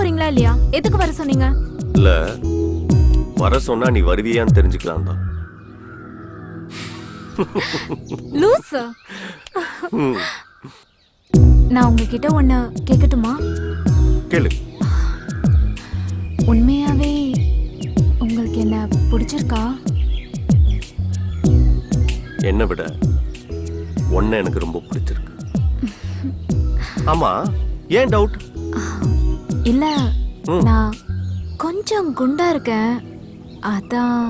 போறீங்களா இல்லையா? எதுக்கு வர சொன்னீங்க? இல்ல வர சொன்னா நீ வருவியான்னு தெரிஞ்சுக்கலாம் தான். லூஸ் நான் உங்ககிட்ட ஒண்ணு கேட்கட்டுமா கேளு. உண்மையாவே உங்களுக்கு என்ன பிடிச்சிருக்கா? என்னை விட ஒன்ன எனக்கு ரொம்ப பிடிச்சிருக்கு. ஆமா ஏன் டவுட் இல்ல. நான் கொஞ்சம் குண்டா இருக்கேன். அதான்.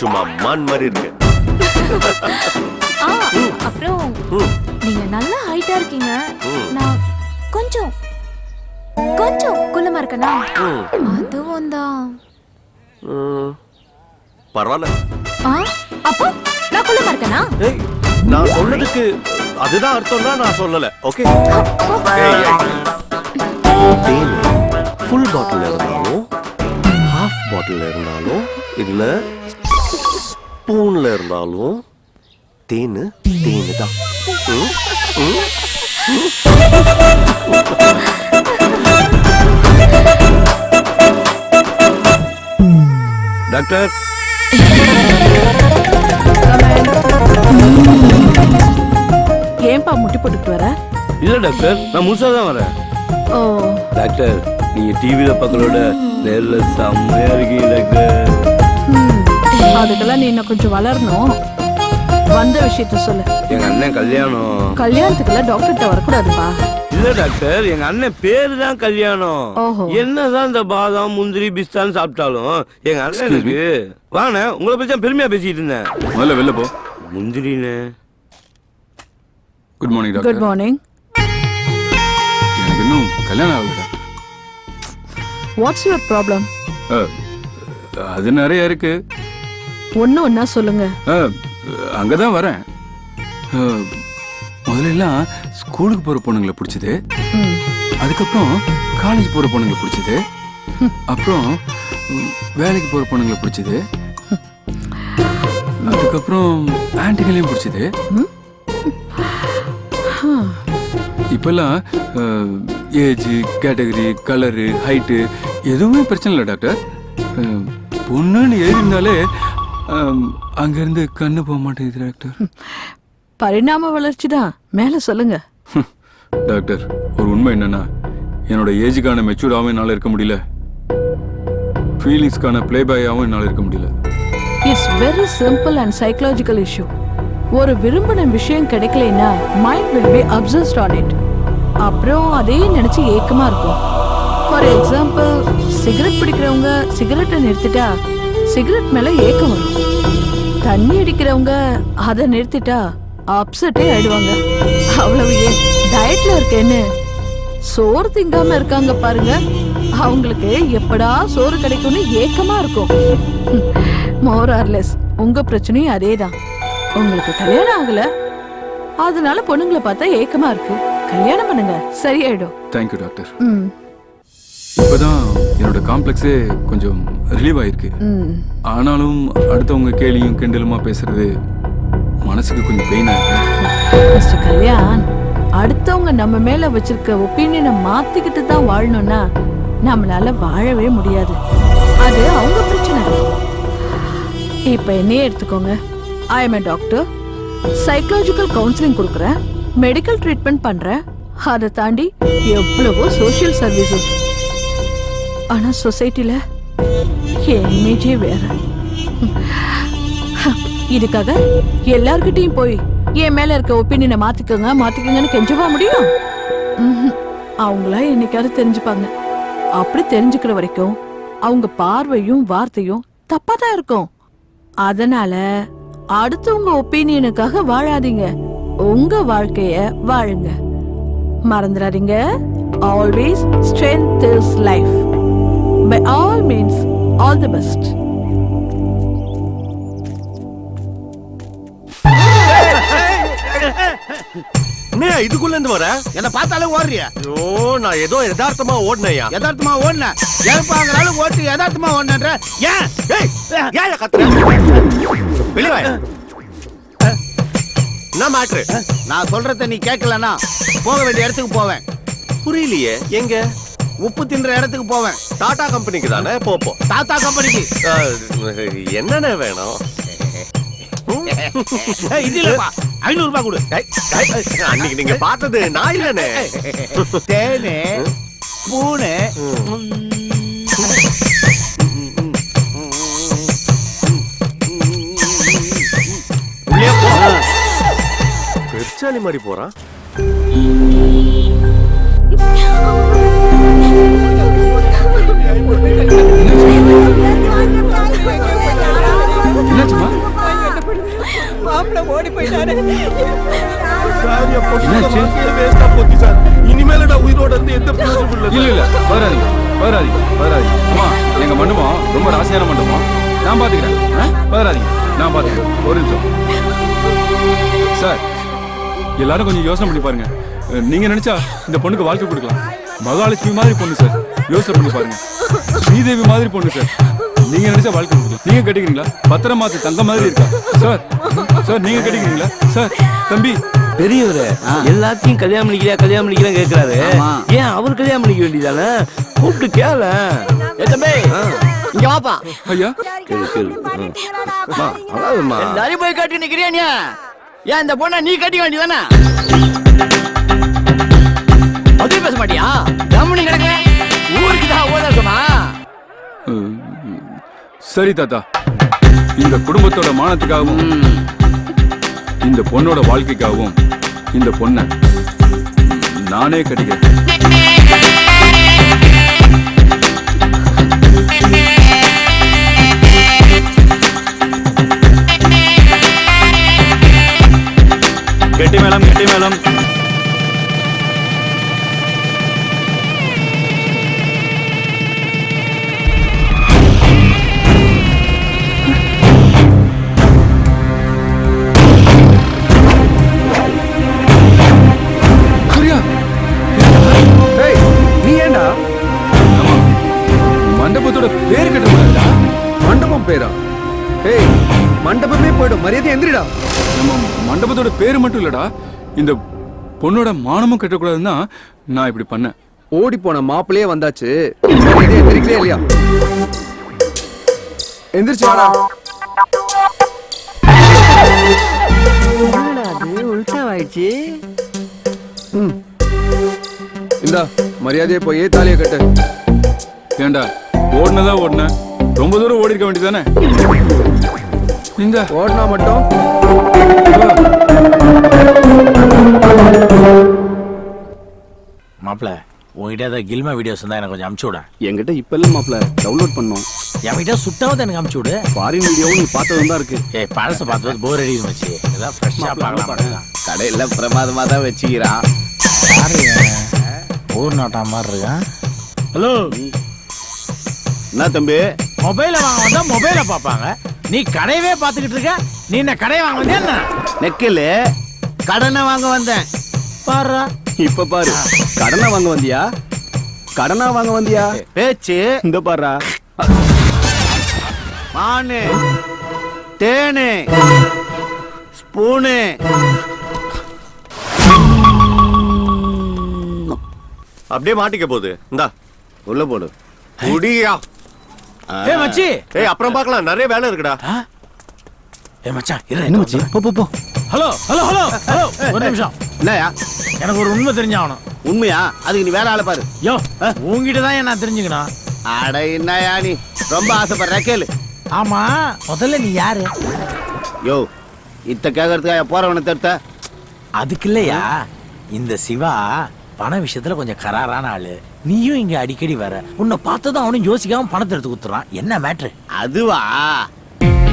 சும்மா மான் மாதிரி இருக்கு. அப்புறம் நீங்க நல்ல ஹைட்டா இருக்கீங்க. நான் கொஞ்சம் கொஞ்சம் குள்ளமா இருக்கனா? அதுவும் தான். பரவாயில்ல. ஆ அப்போ நான் குள்ளமா இருக்கனா? நான் சொன்னதுக்கு அதுதான் அர்த்தம்னா நான் சொல்லல. ஓகே? ஃபுல் பாட்டில் இருந்தாலும் ஹாஃப் பாட்டில் இருந்தாலும் இல்ல ஸ்பூன்ல இருந்தாலும் தேனு தேனு தான். டாக்டர். ஏன்பா முட்டி போட்டுட்டு வர? இல்ல டாக்டர் நான் முழுசா தான் வரேன். டாக்டர் நீங்க டிவில பார்க்கறோட நேர்ல செம்மையா இருக்கீங்க டாக்டர் அதுக்கெல்லாம் நீ இன்னும் கொஞ்சம் வளரணும். வந்த விஷயத்த சொல்லு. எங்க அண்ணன் கல்யாணம். கல்யாணத்துக்கெல்லாம் டாக்டர்கிட்ட வரக்கூடாதுப்பா. இல்ல டாக்டர் எங்க அண்ணன் பேரு தான் கல்யாணம். என்னதான் இந்த பாதாம் முந்திரி பிஸ்தான்னு சாப்பிட்டாலும் எங்க அண்ணனுக்கு வாண்ணே உங்களை பத்தி பெருமையா பேசிட்டு இருந்தேன். முதல்ல வெளில போ. முந்திரின்னு. குட் மார்னிங் குட் மார்னிங் எனக்கு இன்னும் கல்யாணம் ஆகல வாட்ஸ் யுவர் ப்ராப்ளம் அது நிறைய இருக்கு. ஒன்று ஒன்றா சொல்லுங்க. அங்கே தான் வரேன். அஹ், முதல்ல எல்லாம் ஸ்கூலுக்கு போகிற பொண்ணுங்களை பிடிச்சது. அதுக்கப்புறம் காலேஜ் போகிற பொண்ணுங்களை பிடிச்சது. அப்புறம் வேலைக்கு போகிற பொண்ணுங்களை பிடிச்சது. அதுக்கப்புறம் ஆன்ட்டிகளையும் பிடிச்சது. இப்பெல்லாம் ஏஜ் கேட்டகரி கலரு ஹைட்டு எதுவுமே பிரச்சனை இல்லை டாக்டர். பொண்ணுன்னு எழுதியிருந்தாலே அங்கேருந்து கண்ணு போக மாட்டேங்குது டாக்டர். பரிணாம வளர்ச்சி தான். மேலே சொல்லுங்க. டாக்டர் ஒரு உண்மை என்னன்னா என்னோட ஏஜுக்கான மெச்சூர்டாகவும் என்னால் இருக்க முடியல. ஃபீலிங்ஸ்க்கான ப்ளே பாயாகவும் என்னால் இருக்க முடியல. It's very simple and psychological issue ஒரு விரும்பின விஷயம் கிடைக்கலைன்னா mind will be obsessed on it அப்புறம் அதே நினைச்சு ஏக்கமா இருக்கும். ஃபார் எக்ஸாம்பிள் சிகரெட் பிடிக்கிறவங்க சிகரெட்டை நிறுத்திட்டா சிகரெட் மேல ஏக்கம் வரும். தண்ணி அடிக்கிறவங்க அதை நிறுத்திட்டா அப்செட்டே ஆயிடுவாங்க. அவ்வளவு ஏன் டயட்ல இருக்கேன்னு சோறு திங்காம இருக்காங்க பாருங்க. அவங்களுக்கு எப்படா சோறு கிடைக்கும்னு ஏக்கமா இருக்கும். மோர் ஆர்லெஸ் உங்க பிரச்சனையும் அதேதான். உங்களுக்கு கல்யாணம் ஆகல. அதனால பொண்ணுங்களை பார்த்தா ஏக்கமா இருக்கு. கல்யாணம் பண்ணுங்க. சரியாயிடும். தேங்க்யூ டாக்டர் ம். இப்போதான் என்னோட காம்ப்ளெக்ஸே கொஞ்சம் ரிலீவ் ஆயிருக்கு. ஆனாலும் அடுத்தவங்க கேலியும் கிண்டலுமா பேசுறது மனசுக்கு கொஞ்சம் பெயினா இருக்கு. மிஸ்டர் கல்யாண் அடுத்தவங்க நம்ம மேல வச்சிருக்க ஒப்பீனியனை மாத்திக்கிட்டு தான் வாழணும்னா நம்மளால வாழவே முடியாது. அது அவங்க பிரச்சனை. இப்ப என்னையே எடுத்துக்கோங்க. I am doctor psychological counselling கொடுக்குறேன். மெடிக்கல் ட்ரீட்மெண்ட் பண்றேன் அதை தாண்டி எவ்வளவோ சோஷியல் சர்வீசஸ் ஆனா சொசைட்டில என் இமேஜே வேற. இதுக்காக எல்லார்கிட்டையும் போய் என் மேல இருக்க ஒப்பீனியனை மாத்திக்கோங்க மாத்திக்கோங்கன்னு கெஞ்சவா முடியும்? ம்ஹும். அவங்களா என்னைக்காவது தெரிஞ்சுப்பாங்க. அப்படி தெரிஞ்சுக்கிற வரைக்கும் அவங்க பார்வையும் வார்த்தையும் தப்பா தான் இருக்கும். அதனால அடுத்தவங்க ஒப்பீனியனுக்காக வாழாதீங்க. உங்க வாழ்க்கைய வாழுங்க. மறந்துடாதீங்க. Always strength is life by all means all the best என்னையா இதுக்குள்ள இருந்து வர? என்ன பார்த்தாலே ஓடுறியா? ஐயோ நான் ஏதோ யதார்த்தமா ஓடினையா? யதார்த்தமா ஓடுன. இறப்பாங்கிறாலும் ஓட்டு யதார்த்தமா ஓடுனன்ற. ஏன்? ஏய் ஏன்? கத்துற வெளிய வா என்ன மேட்ரு நான் சொல்றத நீ கேட்கலனா போக வேண்டிய இடத்துக்கு போவேன். புரியலையே. எங்க? உப்பு தின்ற இடத்துக்கு போவேன். டாடா கம்பெனிக்கு தானே? போப்போ தாத்தா கம்பெனிக்கு. என்னென்ன வேணும்? இது இல்லப்பா. ஐநூறு ரூபாய் கொடு. அன்னைக்கு நீங்க பார்த்தது நான் இல்லனே. தேனு பூனு வாழ்க்கையில waste ஆ போச்சு சார். இனிமேல நான் உயிரோட இருந்து எந்த பிரயோஜனமும் இல்ல இல்ல வராதீங்க வராதீங்க வராதீங்க. அம்மா எங்க மண்டபம் ரொம்ப ராசியான மண்டபம். நான் பாத்துக்கிறேன்? வராதீங்க நான் பாத்துக்கிறேன். ஒரு நிமிஷம். சார் எல்லாரும் கொஞ்சம் யோசனை பண்ணி பாருங்க. நீங்க நினைச்சா இந்த பொண்ணுக்கு வாழ்க்கை கொடுக்கலாம். மகாலட்சுமி மாதிரி பொண்ணு சார். யோசனை பண்ணி பாருங்க. ஸ்ரீதேவி மாதிரி பொண்ணு சார். நீங்க நினைச்சா வாழ்க்கை கொடுக்கலாம். நீங்க கட்டிக்கிறீங்களா? பத்திரம் மாத்து தங்க மாதிரி இருக்கா? சார் சார் நீங்க கட்டிக்கிறீங்களா? சார் தம்பி. பெரியவரு எல்லாத்தையும் கல்யாணம் பண்ணிக்கிறா கல்யாணம் பண்ணிக்கிறா கேக்குறாரு. ஆமா. ஏன் அவர் கல்யாணம் பண்ணிக்க வேண்டியதானே கூப்பிட்டு கேள. ஏ தம்பி. இங்க வாப்பா. ஐயா. கேளு கேளு. போய் கட்டி நிக்கிறியா நீ? ஏன் இந்த பொண்ணை நீ கட்டிக்க வேண்டியதானே? அதே பேச மாட்டியா? கம்முனி கிடக்க. ஊருக்கு தான் ஓட சொன்னா. சரி தாத்தா. இந்த குடும்பத்தோட மானத்துக்காகவும் இந்த பொண்ணோட வாழ்க்கைக்காகவும் இந்த பொண்ணை நானே கட்டிக்கிறேன். மரியாதை எந்திரிடா. நம்ம மண்டபத்தோட பேர் மட்டும் இல்லடா. இந்த பொண்ணோட மானமும் கட்டக்கூடாதுன்னா நான் இப்படி பண்ணேன். ஓடி போன மாப்பிளையே வந்தாச்சு. மரியாதை எந்திரிக்கலே இல்லையா? எந்திரிச்சு வாடா. உள்சாவாயிடுச்சு இந்தா மரியாதையை போய் தாலியை கட்டு. ஏண்டா ஓடுனதா ஓடுன. ரொம்ப தூரம் ஓடி இருக்க வேண்டியதானே இந்த ஓடினா மட்டும். மாப்பிள உங்ககிட்ட ஏதாவது கில்மா வீடியோஸ் இருந்தா எனக்கு கொஞ்சம் அமுச்சு விட. என்கிட்ட இப்ப இல்ல மாப்பிள டவுன்லோட் பண்ணோம் என்கிட்ட சுட்டாவது எனக்கு அமுச்சு விடு. ஃபாரின் வீடியோவும் நீ பார்த்ததும் தான் இருக்கு. ஏய் பழச பார்த்து போர் அடி வச்சு ஏதாவது ஃப்ரெஷ்ஷா பார்க்கலாம் கடையில பிரமாதமா தான் வச்சுக்கிறான். யாரு? ஊர் நாட்டா மாதிரி இருக்கான் ஹலோ என்ன தம்பி? மொபைல வாங்க வந்தா மொபைல பார்ப்பாங்க. நீ கடையவே பார்த்துக்கிட்டு இருக்க? நீ என்ன கடையை வாங்க வந்தியா என்ன? நெக்கில் கடனை வாங்க வந்தேன். பாரு இப்ப பாரு. கடனா வாங்க வந்தியா? கடனா வாங்க வந்தியா? பேச்சு. இந்த பாருடா. மானு தேனு ஸ்பூனு. அப்படியே மாட்டிக்க போகுது. இந்தா உள்ள போடு. குடியா. ஏய் மச்சி. ஏய் அப்புறம் பார்க்கலாம். நிறைய வேலை இருக்குடா. ஏய் மச்சான் இரு என்ன மச்சி போ போ போ. ஹலோ ஹலோ ஹலோ ஹலோ ஒரு நிமிஷம். இல்லையா எனக்கு ஒரு உண்மை தெரிஞ்சாகணும். உண்மையா? அதுக்கு நீ வேற ஆளை பாரு. யோ உங்ககிட்ட தான் நான் தெரிஞ்சுக்கணும்? அட என்னயா நீ? ரொம்ப ஆசைப்படுற கேளு. ஆமா முதல்ல நீ யாரு? யோ இத்த கேட்கறதுக்காக போறவனை தடுத்த. அதுக்கு இல்லையா? இந்த சிவா பண விஷயத்துல கொஞ்சம் கராரான ஆளு. நீயும் இங்க அடிக்கடி வர. உன்னை பார்த்ததும் அவனும் யோசிக்காம பணத்தை எடுத்து குத்துறான். என்ன மேட்ரு அதுவா?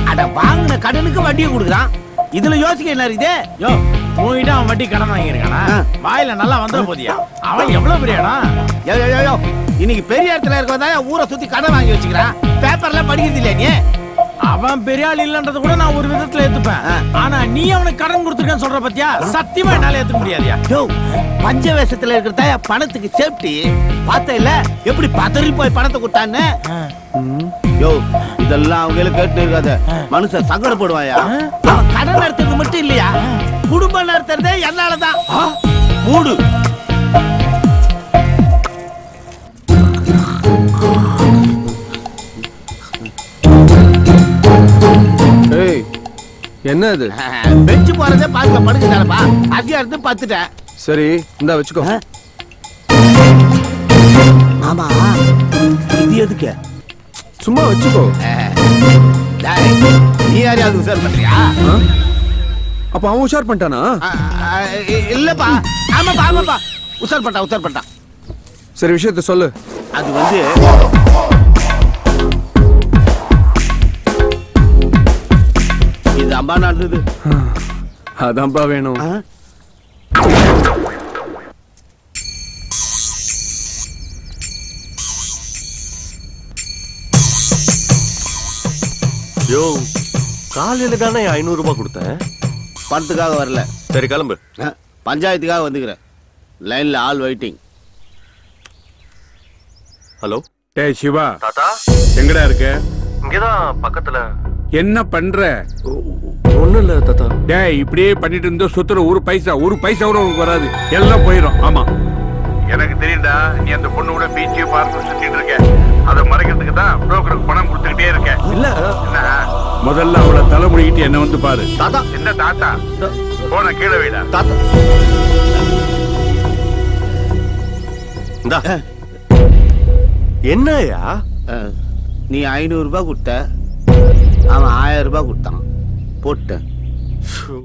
அட வாங்கின கடனுக்கு வட்டியை கொடுக்குறான். இதுல யோசிக்க என்ன இருக்குது? யோ உன்கிட்ட அவன் வட்டி கடன் வாங்கியிருக்கானா. வாயில நல்லா வந்த போதியா? அவன் எவ்வளவு பெரிய இடம் யோ, யோ, யோ, யோ. இன்னைக்கு பெரிய இடத்துல இருக்கவன் தான் ஊரை சுத்தி கடன் வாங்கி வச்சுக்கிறான். பேப்பர்ல படிக்கிறது இல்லையா நீ? அவன் பெரிய ஆள் இல்லன்றது கூட நான் ஒரு விதத்துல ஏத்துப்பேன். ஆனா நீ அவனுக்கு கடன் கொடுத்துருக்கன்னு சொல்ற பத்தியா? சத்தியமா என்னால ஏத்துக்க முடியாதியா. யோ பஞ்ச வேஷத்துல இருக்கிறதா பணத்துக்கு சேஃப்டி பார்த்த இல்ல? எப்படி பதறி போய் பணத்தை கொடுத்தான்னு? யோ இதெல்லாம் அவங்க கேட்டு இருக்காத மனுஷன் சங்கடப்படுவாயா கடன் நடத்துறது மட்டும் இல்லையா? குடும்பம் நடத்துறதே என்னாலதான். மூடு. என்ன இது பெஞ்சு போறதே பார்க்கல படுக்குதானப்பா அசியா இருந்து பார்த்துட்டேன் சரி இந்தா வச்சுக்கோ. ஆமா இது எதுக்கு? சும்மா வச்சுக்கோ. டேய், நீ யாரையாவது உசார் பண்றியா? ஆ? அப்ப அவன் உஷார் பண்ணிட்டானா? ஆ, ஆ, இ- இல்லப்பா. ஆமாப்பா ஆமாப்பா. உசார் பண்ணிட்டான் உசார் பண்ணிட்டான். சரி விஷயத்த சொல்லு. அது வந்து அம்பா நடந்தது அதான்ப்பா வேணும்? யோ காலையில தானே ஐநூறு ரூபாய் கொடுத்தேன். பணத்துக்காக வரல. சரி கிளம்பு. பஞ்சாயத்துக்காக வந்துக்கிறேன். லைன்ல ஆள் வெயிட்டிங். ஹலோ? டேய் சிவா. தாத்தா? எங்கடா இருக்க? இங்கதான் பக்கத்துல. என்ன பண்ற? ஒண்ணும் இல்ல தாத்தா. டேய் இப்படியே பண்ணிட்டு இருந்தா சுத்துற ஒரு பைசா ஒரு பைசா கூட உனக்கு வராது. எல்லாம் போயிடும் ஆமா. எனக்கு தெரியும்டா நீ அந்த பொண்ணு கூட பீச்சு பார்த்து சுத்திட்டு இருக்க. அதை மறைக்கிறதுக்கு தான் புரோக்கருக்கு பணம் கொடுத்துக்கிட்டே இருக்க. இல்ல. என்ன? முதல்ல அவளை தலைமுடிக்கிட்டு என்ன வந்து பாரு. தாத்தா. என்ன தாத்தா? போன கீழே வைடா? தாத்தா. என்னயா ஆ, நீ ஐநூறு ரூபாய் கொடுத்த. அவன் ஆயிரம் ரூபாய் கொடுத்தான். போட்டேன் ஷோ.